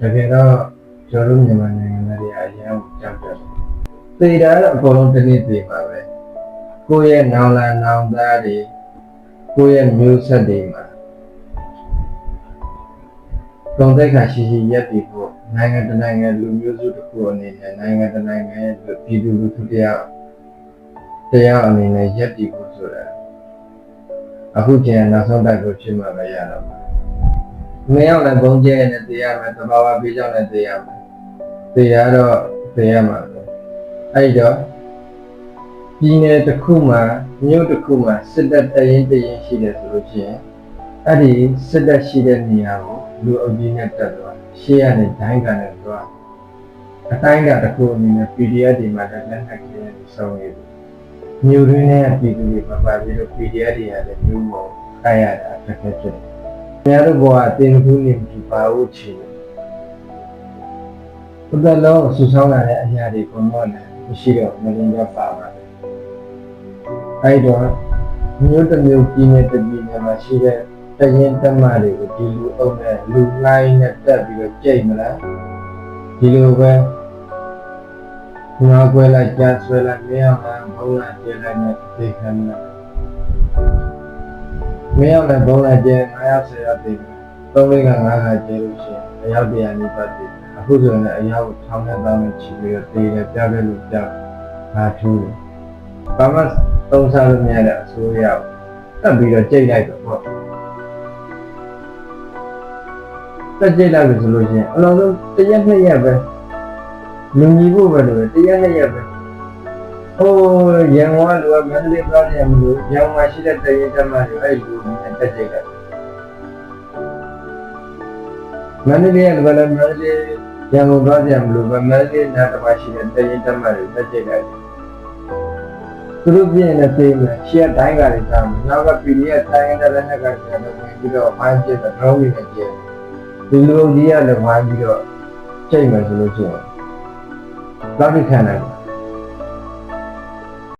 တကယ်တော့ကျွန်တော်တို့မြန်မာနိုင်ငံသားတွေအရင်ကကြောက်တယ်သေတာတော့အကုန်လုံးတစ်နေ့သေပါပဲကိုယ့်ရဲ့နောင်လာနောင်သားတွေကိုယ့်ရဲ့မျိုးဆက်တွေမှာဂုံတက်ခါရှိရှိရက်တည်ဖို့နိုင်ငံတစ်နိုင်ငံလူမျိုးစုတစ်ခုအနေနဲ့နိုင်ငံတစ်နိုင်ငံရဲ့ပြည်သူလူထုတရားတရားအနေနဲ့ရက်တည်ဖို့ဆိုတာအခုကျန်နောက်ဆုံးတိုက်ကိုဖြစ်မှာပဲရတော့ မှာမင်းရောက်လည်းဘုံကျဲနဲ့တရားမယ်တဘာဝပေးကြောင်းနဲ့တရားမယ်တရားတော့တရားမှာပဲအဲ့တော့ပြည်နယ်တစ်ခုမှာမြို့တစ်ခုမှာစစ်တပ်တရင်တရင်ရှိတယ်ဆိုလို့ရှိရင်အဲ့ဒီစစ်တပ်ရှိတဲ့နေရာကိုလူအုပ်ကြီးနဲ့တက်သွားရှေ့ကနေဒိုင်းကန်နဲ့သွားအတိုင်းကတစ်ခုအနေနဲ့ PDF တွေမှာလည်းလက်နက်ကလေးတွေစုံနေတယ်မြို့ရင်းနဲ့ပြည်သူတွေပါပါပြီးတော့ PDF တွေကလည်းမြို့ပေါ်ခိုင်းရတာတစ်ခါဖြစ်တယ်။ များတို့ဘောကတင်ကူးနေပြီပါဖို့ချင်တယ်။ဘုဒ္ဓလောဆူဆောင်းလာတဲ့အရာတွေဘုံတော့လည်းမရှိတော့မလင်းတော့ပါပါတယ်။အဲ့တော့မြို့တစ်မြို့ပြည်နယ်တစ်ပြည်နယ်မှာရှိတဲ့တရင်တမတွေကိုဒီလူအုပ်နဲ့လူလိုင်းနဲ့တက်ပြီးတော့ကြိတ်မလားဒီလိုပဲငါကွဲလိုက်ကြားဆွဲလိုက်မင်းအောင်လည်းဘုံလာကျဲလိုက်နဲ့သိခံလာ မင်းအောင်လည်းဘုံလာကျဲ9ရောက်10ရောက်သိသုံးလေးက9ခါကျဲလို့ရှိရင်အယောက်တရာနိဗ္ဗာန်သိအခုဆိုရင်လည်းအယောက်ထောင်နဲ့တောင်းနဲ့ချီပြီးတော့သိတယ်ကြားပဲလို့ကြားငါထူးတယ်ဘာမှသုံးစားလို့မရတဲ့အစိုးရတက်ပြီးတော့ကြိတ်လိုက်တော့ပေါ့တက်ကြိတ်လိုက်ပြီဆိုလို့ရှိရင်အလုံးစုံတစ်ရက်နှစ်ရက်ပဲလူညီဖို့ပဲလို့တစ်ရက်နှစ်ရက်ပဲ ဟိုရန်ကုန်ကလူကမန္တလေးသွားတယ်မလို့ရန်ကုန်မှာရှိတဲ့တရင်တမတွေအဲ့လူတွေနဲ့တက်ကြိတ်လိုက်မန္တလေးကလူကလည်းမန္တလေးရန်ကုန်သွားတယ်မလို့ပဲမန္တလေးနားတစ်ပါးရှိတဲ့တရင်တမတွေတက်ကြိတ်လိုက်သူတို့ပြင်းနေသေးမယ်ရှေ့တိုင်းကလေးသားမယ်နောက်က PDF တိုင်းတဲ့လက်နက်ကကျတော့ဝင်ပြီးတော့ဖိုင်းပြတဲ့ drone တွေနဲ့ကျဲဒီလိုကြီးကလည်းဝိုင်းပြီးတော့ချိန်မယ်ဆိုလို့ရှိရင်လောက်ထိခံနိုင်တယ်